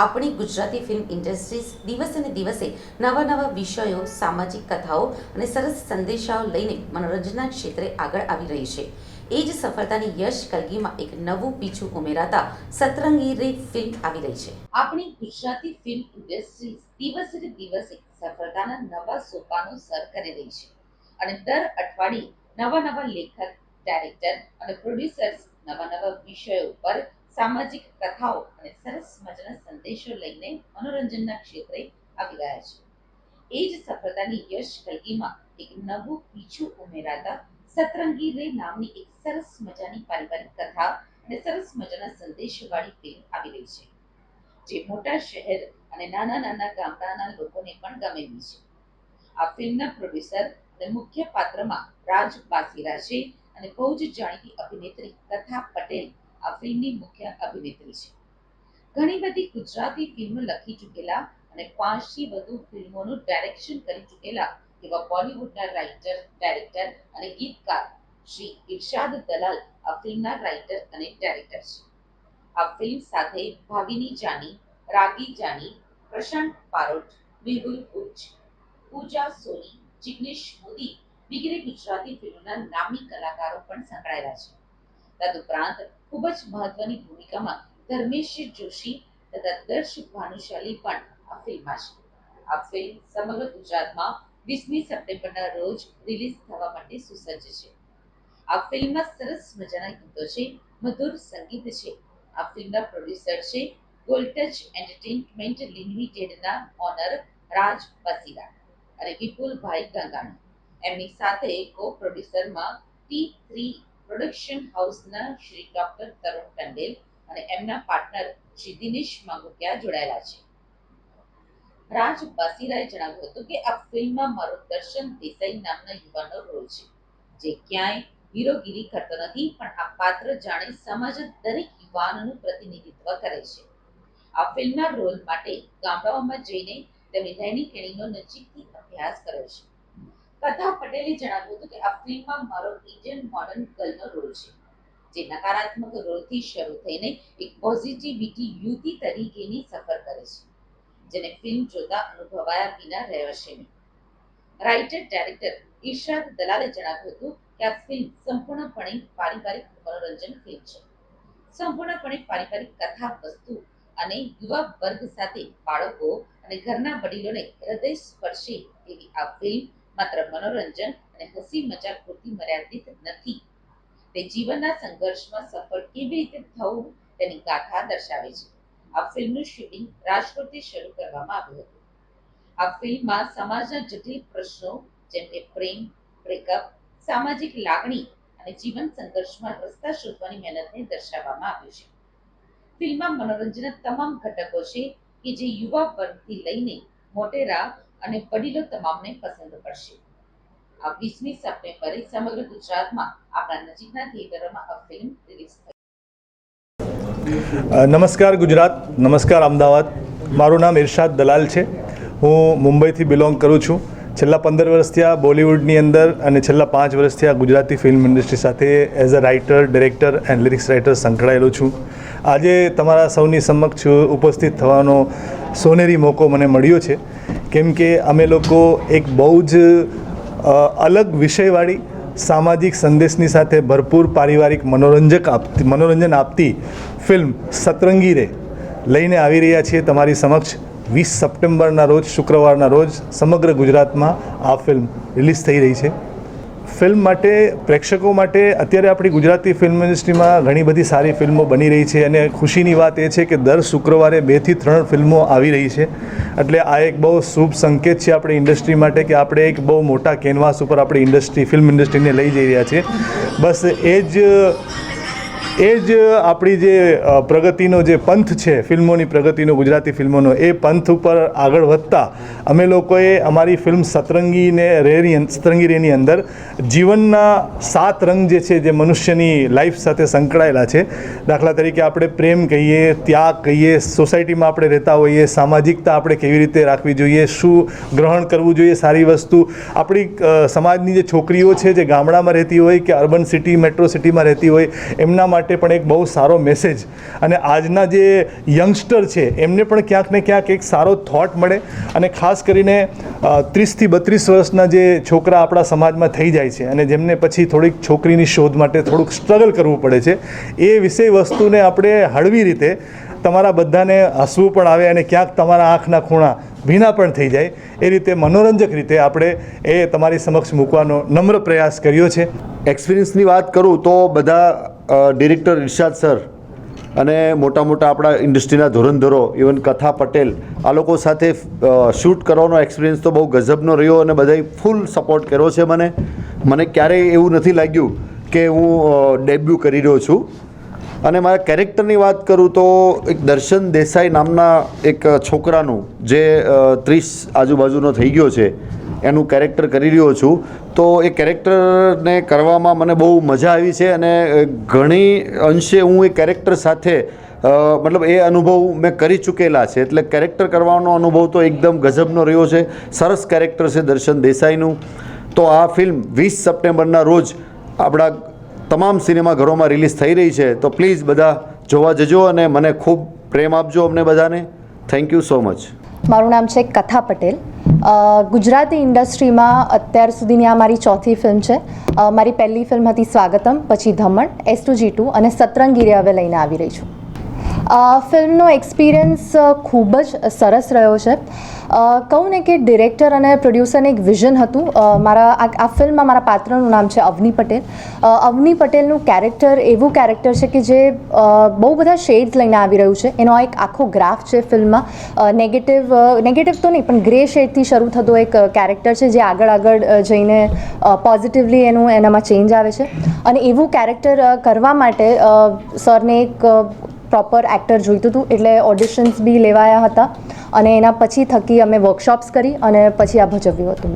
આપણી Gujarati film industries દિવસે ને દિવસે નવા નવા વિષયો, સામાજિક કથાઓ અને સરસ સંદેશાઓ લઈને મનોરંજનના ક્ષેત્રે આગળ આવી રહી છે. એ જ સફળતાની યશ કલગીમાં એક નવું પીછું ઉમેરાતા સતરંગી રે ફિલ્મ આવી રહી છે. આપણી ગુજરાતી ફિલ્મ ઇન્ડસ્ટ્રીઝ દિવસે ને દિવસે સફળતાના નવા સોપાનો સર કરી રહી છે. અને દર અઠવાડિયે નવા નવા લેખક ડાયરેક્ટર અને પ્રોડ્યુસર્સ નવા નવા વિષયો પર સામાજિક કથાઓ અને સરસ મજાના સંદેશો લઈને મનોરંજનના ક્ષેત્રે આવી રહ્યા છે. એ જ સફળતાની યશ કલગીમાં એક નવું પીછું ઉમેરાતા સતરંગી રે નામની એક સરસ મજાની પારિવારિક કથા અને સરસ મજાના સંદેશવાળી ફિલ્મ આવી રહી છે, જે મોટા શહેર અને નાના નાના ગામડાના લોકોને પણ ગમેલી છે. આ ફિલ્મના પ્રોડ્યુસર અને મુખ્ય પાત્રમાં રાજ બાસીરા છે અને બહુ જ જાણીતી અભિનેત્રી કથા પટેલ આ મુખ્ય અભિનેત્રી છે. ઘણી બધી ગુજરાતી ફિલ્મો લખી ચૂકેલા અને પાંચથી વધુ ફિલ્મોનું ડાયરેક્શન કરી ચૂકેલા એવા બોલિવૂડના રાઇટર ડાયરેક્ટર અને ગીતકાર શ્રી ઇરશાદ દલાલ આ ફિલ્મના રાઇટર અને ડાયરેક્ટર છે. આ ફિલ્મ સાથે ભાવિની જાની, રાગી જાની, પ્રશાંત પારોટ મેહુલ ઉચ્ચ પૂજા સોની, જિગ્નેશ મોદી વગેરે ગુજરાતી ફિલ્મોના નામી કલાકારો પણ સંકળાયેલા છે. તદુપરાંત ખૂબ જ મહત્વની ભૂમિકામાં ધર્મેશ જોશી તથા દર્શક ભાનુશાલી પણ આ ફિલ્મમાં છે. આ ફિલ્મ સમગ્ર ગુજરાતમાં વીસમી સપ્ટેમ્બરના રોજ રિલીઝ થવા માટે સુસજ્જ છે. આ ફિલ્મમાં સરસ મજાના ગીતો છે, મધુર સંગીત છે. આ ફિલ્મના પ્રોડ્યુસર છે ગોલ્ટચ એન્ટરટેનમેન્ટ લિમિટેડના ઓનર રાજ પસીરા અને વિપુલભાઈ ગંગાણી. એમની સાથે કો પ્રોડ્યુસરમાં ટી થ્રી પ્રોડક્શન હાઉસના શ્રી ડોક્ટર તરુણ કંડેલ અને એમના પાર્ટનર શ્રી દિનેશ માંગુકિયા જોડાયેલા છે. રાજ બાસીરાએ જણાવ્યું હતું કે આ ફિલ્મમાં મારો દર્શન દેસાઈ નામના યુવાનો રોલ છે. જે ક્યાંય હીરોગીરી કરતો નથી, પણ આ પાત્ર જાણે સમાજના દરેક યુવાનનું પ્રતિનિધિત્વ કરે છે. આ ફિલ્મના રોલ માટે ગામડાઓમાં જઈને તેમણે રહેણી કહેણીનો નજીકથી અભ્યાસ કર્યો છે. કથા પટેલે જણાવ્યું હતું કે આ ફિલ્મમાં મારો ઇન્ડિયન મોડર્ન ગર્લનો રોલ છે. જે નકારાત્મક રોલથી શરૂ થઈને એક પોઝિટિવિટી યુતિ તરીકેની સફર કરે છે, જેને ફિલ્મ જોતા અનુભવાયા વિના રહેવાશે નહીં. રાઇટર ડાયરેક્ટર ઈશાદ દલાલે જણાવ્યું હતું કે આ ફિલ્મ સંપૂર્ણપણે પારિવારિક મનોરંજન ફિલ્મ છે. સંપૂર્ણપણે પારિવારિક કથા વસ્તુ અને યુવા વર્ગ સાથે બાળકો અને ઘરના વડીલોને હૃદય સ્પર્શે એવી આ ફિલ્મ માત્ર મનોરંજન અને હસી મજાક પૂરતી મર્યાદિત નથી. તે જીવનના સંઘર્ષમાં સફળ કેવી રીતે થવું તેની ગાથા દર્શાવે છે. આ ફિલ્મનું શૂટિંગ રાજકોટથી શરૂ કરવામાં આવ્યું હતું. આ ફિલ્મમાં સમાજના જટિલ પ્રશ્નો જેમ કે પ્રેમ બ્રેકઅપ સામાજિક લાગણી અને જીવન સંઘર્ષમાં રસ્તા શોધવાની મહેનતને દર્શાવવામાં આવ્યું છે. ફિલ્મમાં મનોરંજનના તમામ ઘટકો છે કે જે યુવા વર્ગથી લઈને મોટેરા અને વડીલો તમામને પસંદ પડશે આ વીસમી સપ્ટેમ્બરે સમગ્ર ગુજરાતમાં આપણા નજીકના થિયેટરોમાં આ ફિલ્મ રિલીઝ થઈ નમસ્કાર ગુજરાત, નમસ્કાર અમદાવાદ. મારું નામ ઇરશાદ દલાલ છે. હું મુંબઈથી બિલોંગ કરું છું. છેલ્લા પંદર વર્ષથી આ બોલિવૂડની અંદર અને છેલ્લા પાંચ વર્ષથી આ ગુજરાતી ફિલ્મ ઇન્ડસ્ટ્રી સાથે as a writer director and lyrics writer સંકળાયેલો છું. આજે તમારા સૌની સમક્ષ ઉપસ્થિત થવાનો સોનેરી મોકો મને મળ્યો છે. કેમ કે અમે લોકો એક બહુ જ અલગ વિષયવાળી સામાજિક સંદેશની સાથે ભરપૂર પારિવારિક મનોરંજક આપતી, મનોરંજન આપતી ફિલ્મ સતરંગી રે લઈને આવી રહ્યા છીએ તમારી સમક્ષ વીસ સપ્ટેમ્બરના રોજ, શુક્રવારના રોજ સમગ્ર ગુજરાતમાં આ ફિલ્મ રિલીઝ થઈ રહી છે. ફિલ્મ માટે, પ્રેક્ષકો માટે અત્યારે આપણી ગુજરાતી ફિલ્મ ઇન્ડસ્ટ્રીમાં ઘણી બધી સારી ફિલ્મો બની રહી છે અને ખુશીની વાત એ છે કે દર શુક્રવારે બેથી ત્રણ ફિલ્મો આવી રહી છે. એટલે આ એક બહુ શુભ સંકેત છે આપણી ઇન્ડસ્ટ્રી માટે કે આપણે એક બહુ મોટા કેનવાસ ઉપર આપણી ઇન્ડસ્ટ્રી, ફિલ્મ ઇન્ડસ્ટ્રીને લઈ જઈ રહ્યા છીએ. બસ એ જ એ જ આપણી જે પ્રગતિનો જે પંથ છે, ફિલ્મોની પ્રગતિનો, ગુજરાતી ફિલ્મોનો, એ પંથ ઉપર આગળ વધતા અમે લોકોએ અમારી ફિલ્મ સતરંગીને રેની સતરંગી રેની અંદર જીવનના સાત રંગ જે છે, જે મનુષ્યની લાઈફ સાથે સંકળાયેલા છે. દાખલા તરીકે આપણે પ્રેમ કહીએ, ત્યાગ કહીએ, સોસાયટીમાં આપણે રહેતા હોઈએ, સામાજિકતા આપણે કેવી રીતે રાખવી જોઈએ, શું ગ્રહણ કરવું જોઈએ સારી વસ્તુ. આપણી સમાજની જે છોકરીઓ છે, જે ગામડામાં રહેતી હોય કે અર્બન સિટી, મેટ્રો સિટીમાં રહેતી હોય, એમના માટે માટે પણ એક બહુ સારો મેસેજ અને આજના જે યંગસ્ટર છે, એમને પણ ક્યાંક ને ક્યાંક એક સારો થોટ મળે. અને ખાસ કરીને ત્રીસથી બત્રીસ વર્ષના જે છોકરા આપણા સમાજમાં થઈ જાય છે અને જેમને પછી થોડીક છોકરીની શોધ માટે થોડુંક સ્ટ્રગલ કરવું પડે છે, એ વિષય વસ્તુને આપણે હળવી રીતે તમારા બધાને હસવું પણ આવે અને ક્યાંક તમારા આંખના ખૂણા ભીના પણ થઈ જાય. એ રીતે મનોરંજક રીતે આપણે એ તમારી સમક્ષ મૂકવાનો નમ્ર પ્રયાસ કર્યો છે. એક્સપિરિયન્સની વાત કરું તો બધા ડિરેક્ટર ઇરશાદ સર અને મોટા મોટા આપણા ઇન્ડસ્ટ્રીના ધોરણધરો ઇવન કથા પટેલ, આ લોકો સાથે શૂટ કરવાનો એક્સપિરિયન્સ તો બહુ ગજબનો રહ્યો અને બધાએ ફૂલ સપોર્ટ કર્યો છે મને. મને ક્યારેય એવું નથી લાગ્યું કે હું ડેબ્યુ કરી રહ્યો છું. અને મારા કેરેક્ટરની વાત કરું તો એક દર્શન દેસાઈ નામના એક છોકરાનું, જે ત્રીસ આજુબાજુનો થઈ ગયો છે. એનું કેરેક્ટર કરી રહ્યો છું, તો એ કેરેક્ટરને કરવામાં મને બહુ મજા આવી છે અને ઘણી અંશે હું એ કેરેક્ટર સાથે મતલબ એ અનુભવ મેં કરી ચૂકેલા છે. એટલે કેરેક્ટર કરવાનો અનુભવ તો એકદમ ગજબનો રહ્યો છે. સરસ કેરેક્ટર છે દર્શન દેસાઈનું. તો આ ફિલ્મ વીસ સપ્ટેમ્બરના રોજ આપણા તમામ સિનેમાઘરોમાં રિલીઝ થઈ રહી છે. તો પ્લીઝ બધા જોવા જજો અને મને ખૂબ પ્રેમ આપજો અમને બધાને. થેન્ક યુ સો મચ મારું નામ છે કથા પટેલ. ગુજરાતી ઇન્ડસ્ટ્રીમાં અત્યાર સુધીની આ મારી ચોથી ફિલ્મ છે. મારી પહેલી ફિલ્મ હતી સ્વાગતમ, પછી Dhaman, S two G two અને સતરંગીરે હવે લઈને આવી રહી છું. ફિલ્મનો એક્સપિરિયન્સ ખૂબ જ સરસ રહ્યો છે. કહું ને કે ડિરેક્ટર અને પ્રોડ્યુસરને એક વિઝન હતું. મારા, આ ફિલ્મમાં મારા પાત્રનું નામ છે અવની પટેલ. અવની પટેલનું કેરેક્ટર એવું કેરેક્ટર છે કે જે બહુ બધા શેડ્સ લઈને આવી રહ્યું છે. એનો એક આખો ગ્રાફ છે ફિલ્મમાં. નેગેટિવ નેગેટિવ તો નહીં, પણ ગ્રે શેડથી શરૂ થતો એક કેરેક્ટર છે જે આગળ આગળ જઈને પોઝિટિવલી એનું, એનામાં ચેન્જ આવે છે. અને એવું કેરેક્ટર કરવા માટે સરને એક પ્રોપર એક્ટર જોઈતું હતું, એટલે ઓડિશન્સ બી લેવાયા હતા. અને એના પછી થકી અમે વર્કશોપ્સ કરી અને પછી આ ભજવ્યું હતું મેં.